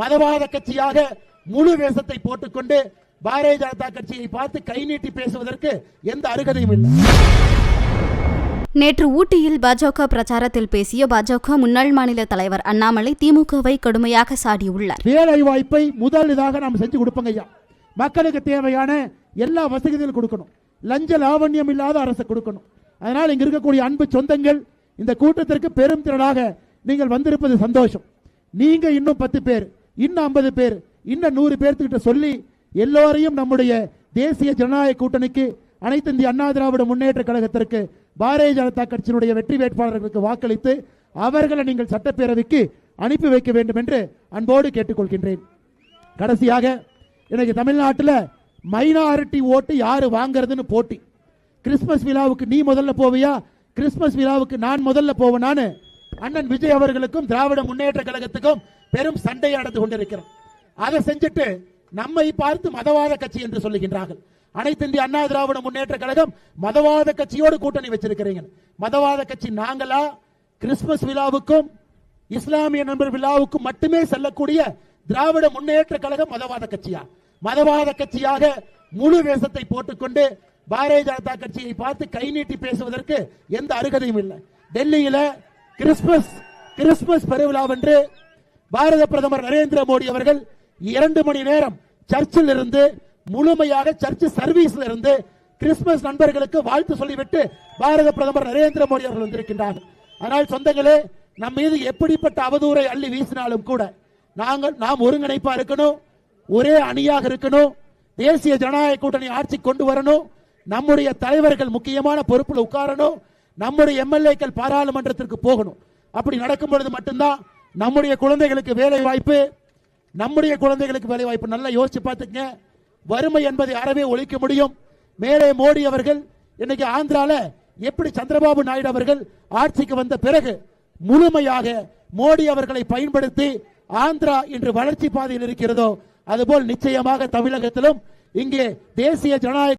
மதவாத கட்சியாக முழு வேஷத்தை போட்டுக்கொண்டு பாரதிய ஜனதா கட்சியை பார்த்து கை நீட்டி பேசுவதற்கு எந்த அருகதையும் இல்லை. நேற்று ஊட்டியில் பாஜக பிரச்சாரத்தில் பேசிய பாஜக முன்னாள் மாநில தலைவர் அண்ணாமலை திமுகவை கடுமையாக சாடியுள்ளார். வேலை வாய்ப்பை முதல் இதாக நாம் செஞ்சு கொடுப்போங்க ஐயா. மக்களுக்கு தேவையான எல்லா வசதிகளும் கொடுக்கணும். லஞ்ச லாவண்யம் இல்லாத அரசு கொடுக்கணும். அதனால் இங்க இருக்கக்கூடிய அன்பு சொந்தங்கள் இந்த கூட்டத்திற்கு பெரும் திரளாக நீங்கள் வந்திருப்பது சந்தோஷம். நீங்க இன்னும் பத்து பேர். இன்னும் ஐம்பது பேர் இன்னும் நூறு பேர்த்துக்கிட்ட சொல்லி எல்லோரையும் நம்முடைய தேசிய ஜனநாயக கூட்டணிக்கு அனைத்து இந்திய அண்ணா திராவிட முன்னேற்ற கழகத்திற்கு பாரதிய ஜனதா கட்சியினுடைய வெற்றி வேட்பாளர்களுக்கு வாக்களித்து அவர்களை நீங்கள் சட்டப்பேரவைக்கு அனுப்பி வைக்க வேண்டும் என்று அன்போடு கேட்டுக்கொள்கின்றேன். கடைசியாக இன்னைக்கு தமிழ்நாட்டில் மைனாரிட்டி ஓட்டு யார் வாங்குறதுன்னு போட்டி. கிறிஸ்மஸ் விழாவுக்கு நீ முதல்ல போவியா? கிறிஸ்மஸ் விழாவுக்கு நான் முதல்ல போவேனான்னு அண்ணன் விஜய் அவர்களுக்கும் திராவிட முன்னேற்ற கழகத்துக்கும் பெரும் சண்டை நடந்து கொண்டிருக்கிறோம் அதை செஞ்சுட்டு நம்மை பார்த்து மதவாத கட்சி என்று சொல்லுகின்றார்கள். அனைத்து இந்திய அண்ணா திராவிட முன்னேற்ற கழகம் மதவாத கட்சியோடு கூட்டணி வச்சிருக்கிறீங்க. மதவாத கட்சி நாங்களா கிறிஸ்துமஸ் விழாவுக்கும் இஸ்லாமிய நண்பர் விழாவுக்கும் மட்டுமே செல்லக்கூடிய திராவிட முன்னேற்ற கழகம் மதவாத கட்சியா? மதவாத கட்சியாக முழு வேஷத்தை போட்டுக்கொண்டு பாரதிய ஜனதா கட்சியை பார்த்து கை நீட்டி பேசுவதற்கு எந்த அருகதையும் இல்லை. டெல்லியில கிறிஸ்துமஸ் கிறிஸ்துமஸ் பெருவிழாவென்று பாரத பிரதமர் நரேந்திர மோடி அவர்கள் இரண்டு மணி நேரம் சர்ச்சில் இருந்து முழுமையாக சர்ச் சர்வீஸ்ல இருந்து கிறிஸ்துமஸ் நண்பர்களுக்கு வாழ்த்து சொல்லிவிட்டு பாரத பிரதமர் நரேந்திர மோடி அவர்கள் வந்திருக்கின்றார். அதனால் சொந்தங்களே நம் மீது எப்படிப்பட்ட அவதூறை அள்ளி வீசினாலும் கூட நாங்கள் நாம் ஒருங்கிணைப்பா இருக்கணும் ஒரே அணியாக இருக்கணும் தேசிய ஜனநாயக கூட்டணி ஆட்சி கொண்டு வரணும் நம்முடைய தலைவர்கள் முக்கியமான பொறுப்புல உட்காரணும் நம்முடைய எம்எல்ஏக்கள் பாராளுமன்றத்திற்கு போகணும். அப்படி நடக்கும் பொழுது மட்டும்தான் நம்முடைய குழந்தைகளுக்கு வேலை வாய்ப்பு நம்முடைய குழந்தைகளுக்கு வேலை வாய்ப்பு. நல்லா யோசிச்சு பார்த்துங்க வறுமை என்பதை அறவே ஒழிக்க முடியும். மேலே மோடி அவர்கள் இன்னைக்கு ஆந்திரால எப்படி சந்திரபாபு நாயுடு அவர்கள் ஆட்சிக்கு வந்த பிறகு முழுமையாக மோடி அவர்களை பயன்படுத்தி ஆந்திரா இன்று வளர்ச்சி பாதையில் இருக்கிறதோ அதுபோல் நிச்சயமாக தமிழகத்திலும் இங்கே தேசிய ஜனநாயக